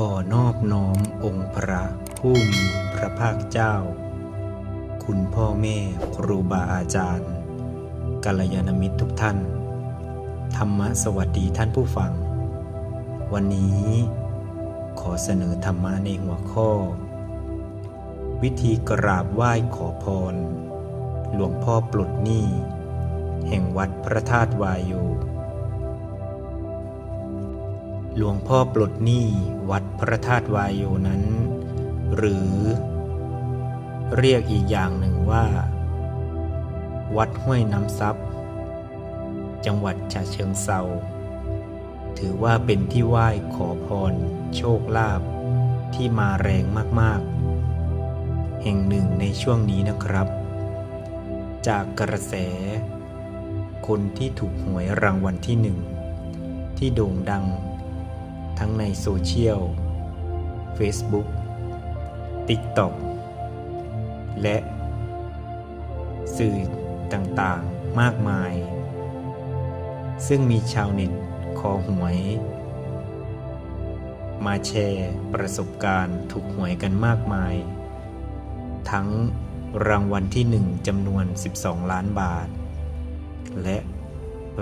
ขอนอบน้อมองค์พระผู้มีพระภาคเจ้า คุณพ่อแม่ครูบาอาจารย์กัลยาณมิตรทุกท่าน ธรรมะสวัสดีท่านผู้ฟัง วันนี้ขอเสนอธรรมะในหัวข้อ วิธีกราบไหว้ขอพร หลวงพ่อปลดหนี้ แห่งวัดพระธาตุวายโย หลวงพ่อปลดหนี้วัดพระธาตุวายโยนั้น หรือ เรียกอีกอย่างหนึ่งว่า วัดห้วยน้ำซับจังหวัดฉะเชิงเซาถือว่าเป็นที่ไหว้ขอพร โชคลาภที่มาแรงมากๆ แห่งหนึ่งในช่วงนี้นะครับ จากกระแส คนที่ถูกหวยรางวัลที่หนึ่งที่โด่งดัง ทั้งในโซเชียล Facebook TikTok และ สื่อต่างๆมากมาย ซึ่งมีชาวเน็ตขอหวย มาแชร์ประสบการณ์ถูกหวยกันมากมาย ทั้งรางวัลที่หนึ่งจำนวน 12 ล้านบาท และ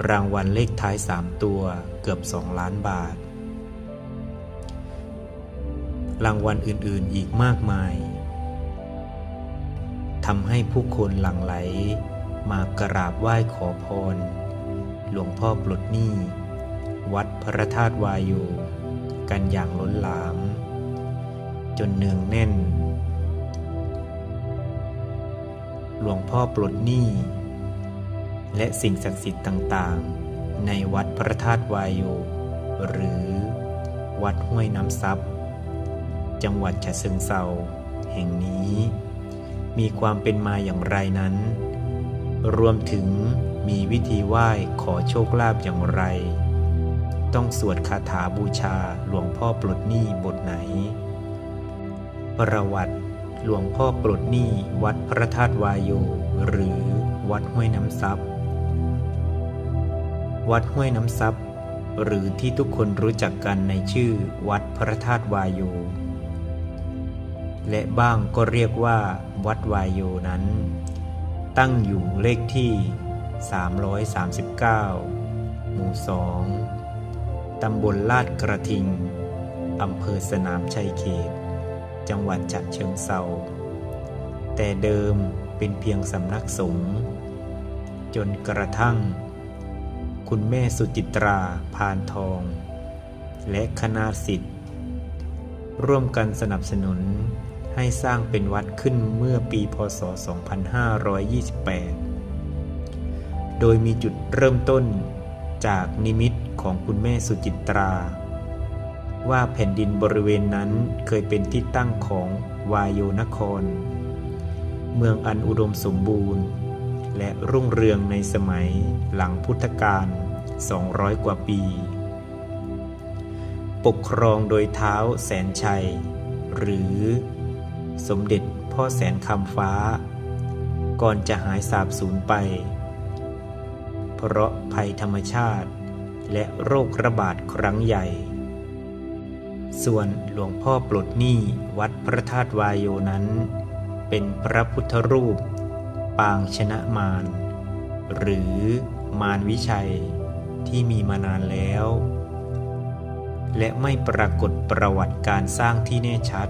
รางวัลเลขท้าย 3 ตัวเกือบ 2 ล้านบาท รางวัลอื่นๆอีกมากมายทำให้ผู้คนหลั่งไหล มากราบไหว้ขอพร หลวงพ่อปลดหนี้ วัดพระธาตุวายโยกันอย่างล้นหลาม จนเนืองแน่น หลวงพ่อปลดหนี้ และสิ่งศักดิ์สิทธิ์ต่างๆ ในวัดพระธาตุวายโยหรือวัดห้วยน้ำซับ จังหวัดฉะเชิงเซาแห่งนี้ มีความเป็นมาอย่างไรนั้น รวมถึงมีวิธีไหว้ขอโชคลาภอย่างไร ต้องสวดคาถาบูชาหลวงพ่อปลดหนี้บทไหน ประวัติหลวงพ่อปลดหนี้วัดพระธาตุวายโย หรือวัดห้วยน้ำซับวัดห้วยน้ำซับหรือที่ทุกคนรู้จักกันในชื่อวัดพระธาตุวายโย และบ้างก็เรียกว่าวัดวายโยนั้น ตั้งอยู่เลขที่ 339 หมู่ 2 ตำบลลาดกระทิง อำเภอสนามชัยเขต จังหวัดฉะเชิงเซาแต่เดิมเป็นเพียงสำนักสงฆ์จนกระทั่ง คุณแม่สุจิตราพานทอง และคณะสิทธิ์ร่วมกันสนับสนุน ให้สร้างเป็นวัดขึ้นเมื่อปีพศ 2528 โดยมีจุดเริ่มต้นจากนิมิตของคุณแม่สุจิตรา ว่าแผ่นดินบริเวณนั้นเคยเป็นที่ตั้งของวายโยนคร เมืองอันอุดมสมบูรณ์ และรุ่งเรืองในสมัยหลังพุทธกาล 200 กว่าปี ปกครองโดยเท้าแสนชัย หรือ สมเด็จพ่อแสนคำฟ้า ก่อนจะหายสาบสูญไป เพราะภัยธรรมชาติ และโรคระบาดครั้งใหญ่ ส่วนหลวงพ่อปลดหนี้วัดพระธาตุวายโยนั้น เป็นพระพุทธรูป ปางชนะมารหรือมารวิชัยที่มีมานานแล้ว และไม่ปรากฏประวัติการสร้างที่แน่ชัด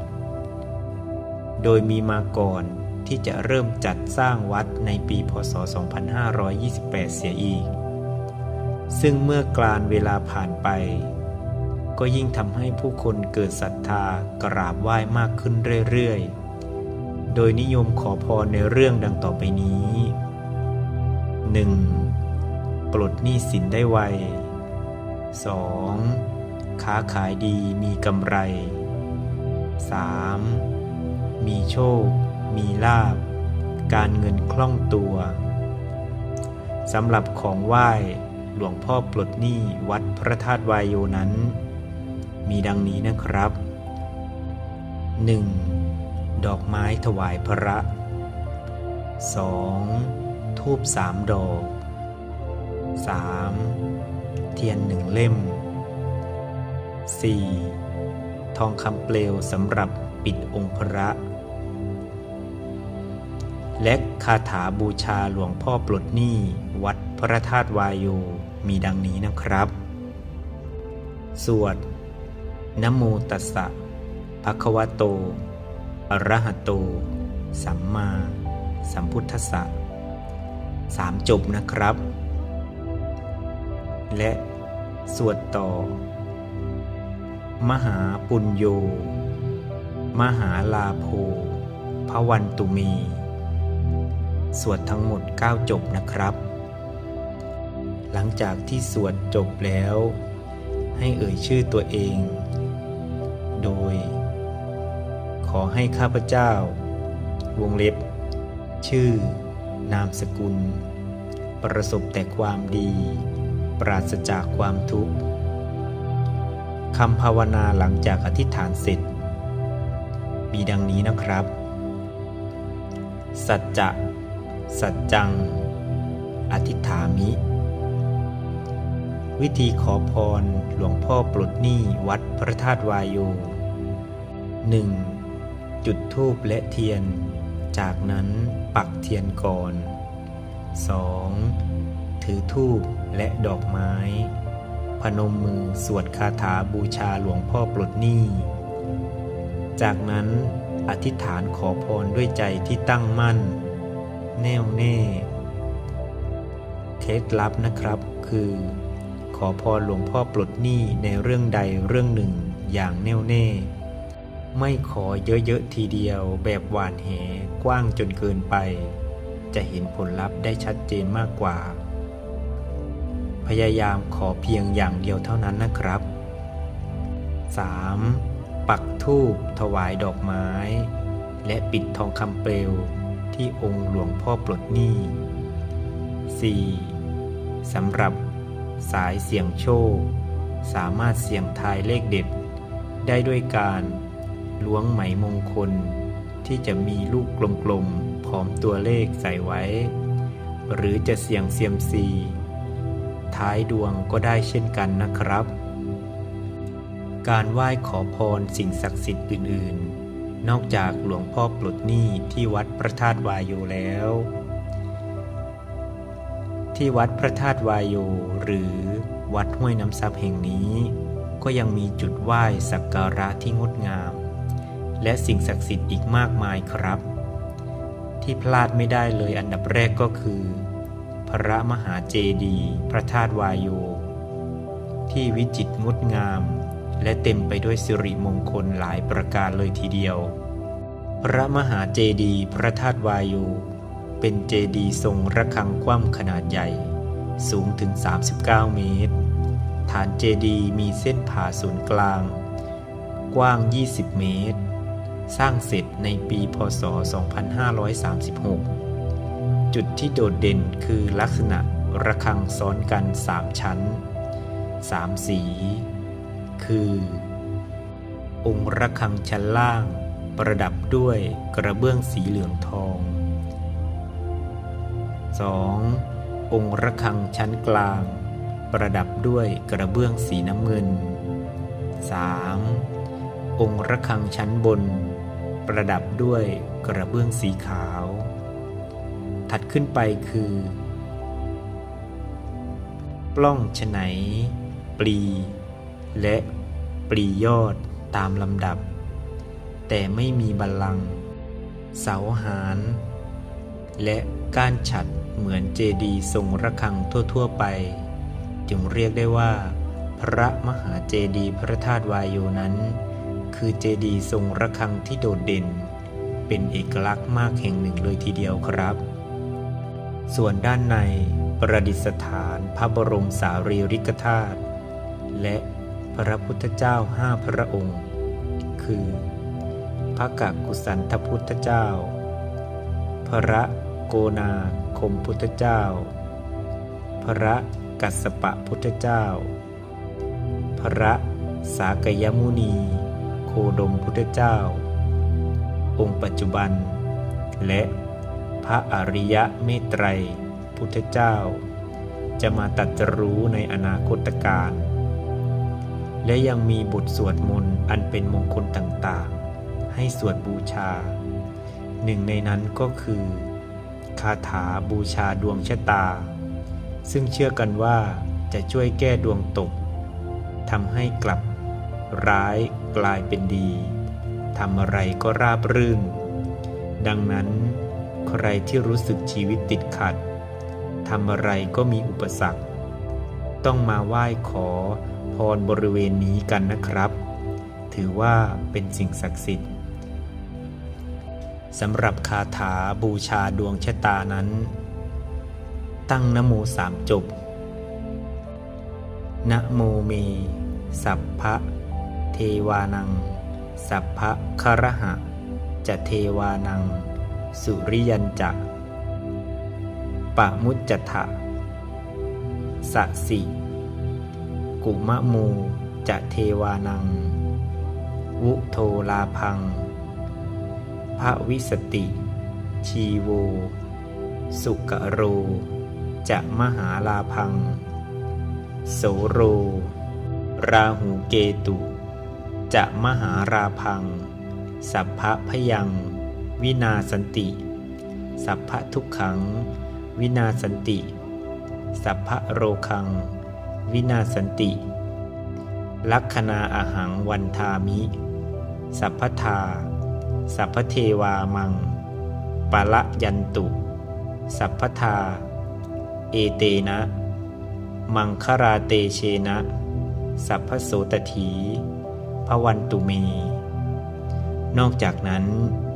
โดยมีมาก่อนที่จะเริ่มจัดสร้างวัดในปีพศ 2528 เสียอีก ซึ่งเมื่อกลานเวลาผ่านไป ก็ยิ่งทำให้ผู้คนเกิดศรัทธากราบไหว้มากขึ้นเรื่อยๆ โดยนิยมขอพรในเรื่องดังต่อไปนี้ 1. ปลดหนี้สินได้ไว 2. ค้าขายดีมีกำไร 3. มีโชค มีลาบ การเงินคล่องตัวสำหรับของไหว้หลวงพ่อปลดหนี้วัดพระธาตุวายโยนั้น มีดังนี้นะครับ 1. ดอกไม้ถวายพระ 2. ทูบสามดอก 3. เทียนหนึ่งเล่ม 4. ทองคำเปลวสำหรับปิดองค์พระ และคาถาบูชาหลวงพ่อปลดหนี้วัดพระธาตุวายโยมีดังนี้นะครับ สวดนโมตัสสะภะคะวะโต อระหะโต สัมมาสัมพุทธัสสะสามจบนะครับ และสวดต่อ มหาปุญโย มหาลาโภพวันตุมี สวดทั้งหมด 9 จบนะครับ หลังจากที่สวดจบแล้ว ให้เอ่ยชื่อตัวเอง โดย ขอให้ข้าพเจ้า วงเล็บ ชื่อ นามสกุล ประสบแต่ความดี ปราศจากความทุกข์คำภาวนาหลังจากอธิษฐานเสร็จ มีดังนี้นะครับ สัจจะ สัจจัง อธิษฐามิ วิธีขอพรหลวงพ่อปลดหนี้วัดพระธาตุวายโย 1. จุดธูปและเทียน จากนั้นปักเทียนก่อน 2. ถือธูปและดอกไม้ พนมมือสวดคาถาบูชาหลวงพ่อปลดหนี้ จากนั้นอธิษฐานขอพรด้วยใจที่ตั้งมั่น แน่วแน่ เคล็ดลับนะครับคือ ขอพรหลวงพ่อปลดหนี้ในเรื่องใดเรื่องหนึ่งอย่างแน่วแน่ ไม่ขอเยอะๆทีเดียวแบบหวานแหกว้างจนเกินไป จะเห็นผลลัพธ์ได้ชัดเจนมากกว่า พยายามขอเพียงอย่างเดียวเท่านั้นนะครับ 3. ปักธูปถวายดอกไม้ และปิดทองคำเปลว ที่องค์หลวงพ่อปลดหนี้ 4. สำหรับสายเสี่ยงโชค สามารถเสี่ยงทายเลขเด็ด ได้ด้วยการล้วงไหมมงคล ที่จะมีลูกกลมๆพร้อมตัวเลขใส่ไว้ หรือจะเสี่ยงเซียมซี ท้ายดวงก็ได้เช่นกันนะครับ การไหว้ขอพรสิ่งศักดิ์สิทธิ์อื่นๆ นอกจากหลวงพ่อปลดหนี้ที่วัดพระธาตุวายโยแล้ว ที่วัดพระธาตุวายโยหรือวัดห้วยน้ำซับแห่งนี้ ก็ยังมีจุดไหว้สักการะที่งดงาม และสิ่งศักดิ์สิทธิ์อีกมากมายครับ ที่พลาดไม่ได้เลยอันดับแรกก็คือ พระมหาเจดีย์พระธาตุวายโยที่วิจิตรงดงาม และเต็มไปด้วยสิริมงคลหลายประการเลยทีเดียว พระมหาเจดีย์พระธาตุวายโยเป็นเจดีย์ทรงระฆังคว่ำขนาดใหญ่ สูงถึง 39 เมตร ฐานเจดีย์มีเส้นผ่าศูนย์กลาง กว้าง 20 เมตร สร้างเสร็จในปีพศ 2536 จุดที่โดดเด่นคือลักษณะระฆังซ้อนกัน 3 ชั้น 3 สี คือ องค์ระฆังชั้นล่าง ประดับด้วยกระเบื้องสีเหลืองทอง 2. องค์ระฆังชั้นกลาง ประดับด้วยกระเบื้องสีน้ำเงิน 3. องค์ระฆังชั้นบน ประดับด้วยกระเบื้องสีขาว ถัดขึ้นไปคือ ปล้องฉไนปลี และ ปลียอดตามลำดับ แต่ไม่มีบัลลังก์เสาหาร และก้านฉัดเหมือนเจดีย์ทรงระฆังทั่ว ๆ ไป จึงเรียกได้ว่า พระมหาเจดีย์พระธาตุวายโยนั้น คือเจดีย์ทรงระฆังที่โดดเด่น เป็นเอกลักษณ์มากแห่งหนึ่งเลยทีเดียวครับ ส่วนด้านในประดิษฐานพระบรมสารีริกธาตุและ พระพุทธเจ้าห้าพระองค์ คือ พระกักกุสันทพุทธเจ้า พระโกนาคมพุทธเจ้า พระกัสสปะพุทธเจ้า พระสากยมุนี โคดมพุทธเจ้า องค์ปัจจุบัน และพระอริยะเมตไตรพุทธเจ้า จะมาตัดรู้ในอนาคตการ และยังมีบทสวดมนต์อันเป็นมงคลต่างๆ ให้สวดบูชา หนึ่งในนั้นก็คือ คาถาบูชาดวงชะตา ซึ่งเชื่อกันว่าจะช่วยแก้ดวงตกทำให้กลับ ร้ายกลายเป็นดีทำอะไรก็ราบรื่น ดังนั้น ใครที่รู้สึกชีวิตติดขัดทำอะไรก็มีอุปสรรค ต้องมาไหว้ขอ พรบริเวณนี้กันนะครับ ถือว่าเป็นสิ่งศักดิ์สิทธิ์สำหรับคาถาบูชาดวงชะตานั้น ตั้งนโมสามจบนะโมเม สัพพะ เทวานัง สัพพะคารหะ จะเทวานัง สุริยันจะปะมุจจทะสะสิ กุมะโมจะเทวานัง วุโทลาพัง พระวิสติ ชีโว สุกะโร จะมหาลาพัง โสโร ราหูเกตุ จะมหาราพัง สัพพะพยัง วินาสันติ สัพพะทุกขัง วินาสันติ สัพพะโรคัง วินาสันติ ลัคนาอาหังวันทามิ สัพพทา สัพพเทวามัง ปะละยันตุ สัพพทา เอเตนะ มังคราเตเชนะ สัพพโสตถีพระวันตุเม นอกจากนั้น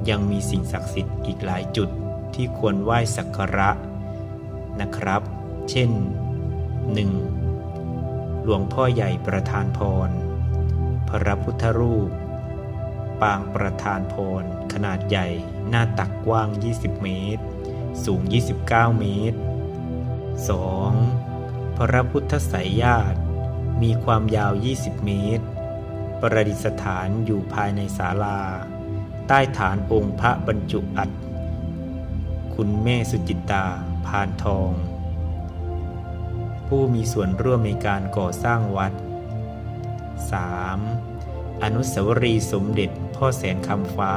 ยังมีสิ่งศักดิ์สิทธิ์อีกหลายจุดที่ควรไหว้สักการะนะครับ เช่น 1. หลวงพ่อใหญ่ประธานพร พระพุทธรูป ปางประธานพร ขนาดใหญ่หน้าตักกว้าง 20 เมตร สูง 29 เมตร 2. พระพุทธไสยญาติมีความยาว 20 เมตร ประดิษฐานอยู่ภายในศาลา ใต้ฐานองค์พระบรรจุอัฐคุณแม่สุจิตา พานทอง ผู้มีส่วนร่วมในการก่อสร้างวัด 3. อนุสาวรีย์สมเด็จพ่อแสนคำฟ้า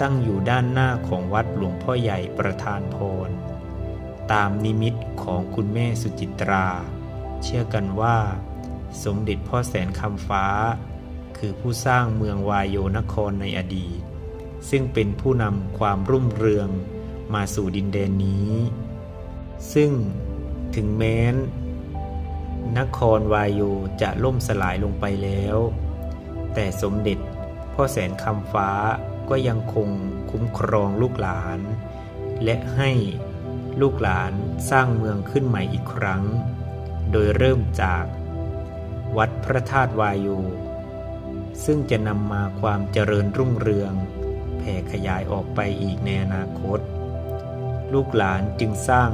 ตั้งอยู่ด้านหน้าของวัดหลวงพ่อใหญ่ประธานพร ตามนิมิตของคุณแม่สุจิตรา เชื่อกันว่า สมเด็จพ่อแสนคำฟ้า คือผู้สร้างเมืองวายโยนครในอดีต ซึ่งเป็นผู้นำความรุ่งเรืองมาสู่ดินแดนนี้ ซึ่ง ถึงแม้น นครวายโยจะล่มสลายลงไปแล้ว แต่สมเด็จพ่อแสนคำฟ้าก็ยังคงคุ้มครองลูกหลาน และให้ลูกหลานสร้างเมืองขึ้นใหม่อีกครั้ง โดยเริ่มจากวัดพระธาตุวายโยซึ่งจะนำมาความเจริญรุ่งเรือง แผ่ขยายออกไปอีกในอนาคต ลูกหลานจึงสร้าง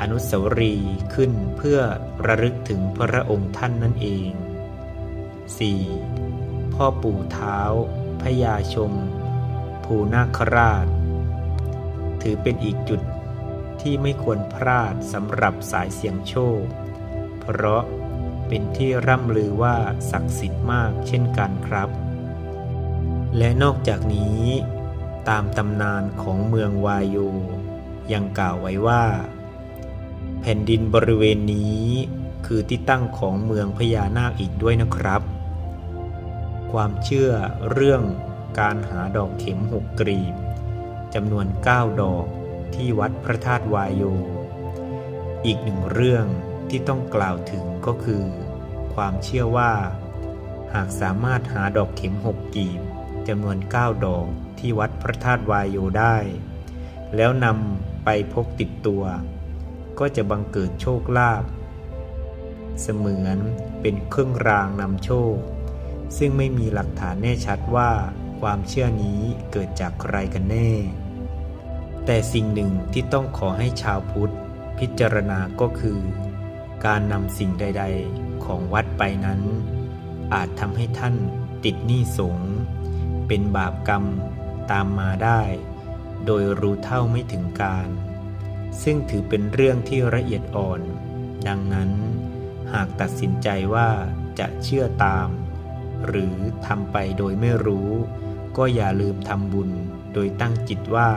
อนุสาวรีย์ขึ้นเพื่อระลึกถึงพระองค์ท่านนั่นเอง 4. พ่อปู่เท้าพญาชม ภูนาคราช ถือเป็นอีกจุดที่ไม่ควรพลาดสำหรับสายเสียงโชค เพราะเป็นที่ร่ำลือว่าศักดิ์สิทธิ์มากเช่นกันครับ และนอกจากนี้ ตามตำนานของเมืองวายโยยังกล่าวไว้ว่า ผ่นดินบริเวณนี้ คือที่ตั้งของเมืองพญานาคอีกด้วยนะครับ ความเชื่อเรื่องการหาดอกเข็มหกกรีบจำนวน 9 ดอกที่วัดพระธาตุวายโย อีกหนึ่งเรื่องที่ต้องกล่าวถึงก็คือ ความเชื่อว่า หากสามารถหาดอกเข็มหกกีบจำนวน 9 ดอกที่วัดพระธาตุวายโยได้ แล้วนำไปพกติดตัว ก็จะบังเกิดโชคลาภเสมือนเป็นเครื่องรางนำโชค ซึ่งไม่มีหลักฐานแน่ชัดว่าความเชื่อนี้เกิดจากใครกันแน่ แต่สิ่งหนึ่งที่ต้องขอให้ชาวพุทธพิจารณาก็คือ การนำสิ่งใด ๆ ของวัดไปนั้น อาจทำให้ท่านติดหนี้สงเป็นบาปกรรมตามมาได้ โดยรู้เท่าไม่ถึงการ ซึ่งถือเป็นเรื่องที่ละเอียดอ่อน ดังนั้น หากตัดสินใจว่าจะเชื่อตาม หรือทำไปโดยไม่รู้ ก็อย่าลืมทำบุญโดยตั้งจิตว่า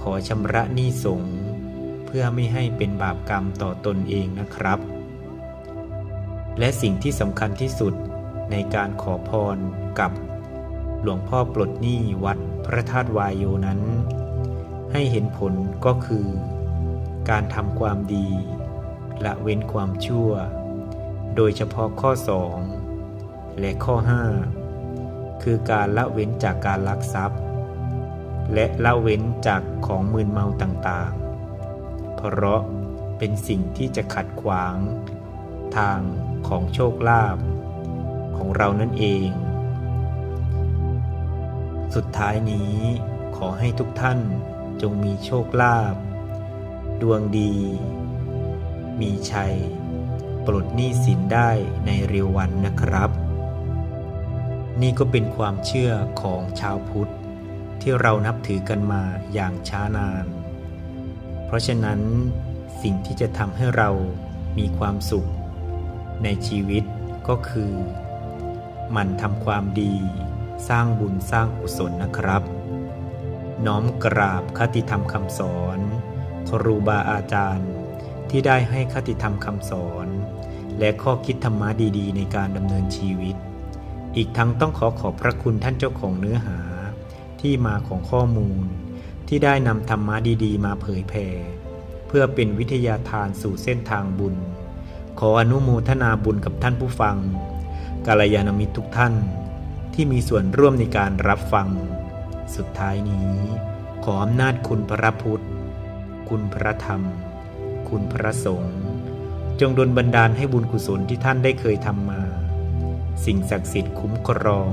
ขอชำระหนี้สงเพื่อไม่ให้เป็นบาปกรรมต่อตนเองนะครับ และสิ่งที่สำคัญที่สุดในการขอพรกับ หลวงพ่อปลดหนี้วัดพระธาตุวายโยนั้น ให้เห็นผลก็คือ การทำความดี ละเว้นความชั่ว โดยเฉพาะข้อ 2 และข้อ 5 คือการละเว้นจากการลักทรัพย์ และละเว้นจากของมืนเมาต่างๆ เพราะเป็นสิ่งที่จะขัดขวาง ทางของโชคลาภของเรานั่นเอง สุดท้ายนี้ขอให้ทุกท่าน จงมีโชคลาภดวงดี มีชัย ปลดหนี้สินได้ในเร็ววันนะครับ นี่ก็เป็นความเชื่อของชาวพุทธ ที่เรานับถือกันมาอย่างช้านาน เพราะฉะนั้นสิ่งที่จะทำให้เรามีความสุข ในชีวิตก็คือ มันทำความดี สร้างบุญสร้างกุศลนะครับ น้อมกราบคติธรรมคำสอน ครูบาอาจารย์ ที่ได้ให้คติธรรมคำสอน และข้อคิดธรรมะดีๆ ในการดำเนินชีวิต อีกทั้งต้องขอขอบพระคุณท่านเจ้าของเนื้อหา ที่มาของข้อมูล ที่ได้นำธรรมะดีๆ มาเผยแผ่เพื่อเป็นวิทยาทานสู่เส้นทางบุญ ขออนุโมทนาบุญกับท่านผู้ฟังกาลยานมิตรทุกท่านที่มีส่วนร่วมในการรับฟัง สุดท้ายนี้ ขออำนาจคุณพระพุทธ คุณพระธรรม คุณพระสงฆ์จงดลบันดาลให้บุญกุศลที่ท่านได้เคยทำมา สิ่งศักดิ์สิทธิ์คุ้มครอง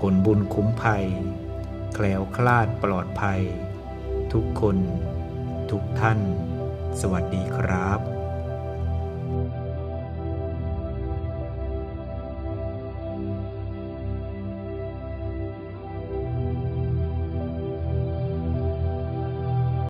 ผลบุญคุ้มภัย แคล้วคลาดปลอดภัย ทุกคน ทุกท่าน สวัสดีครับ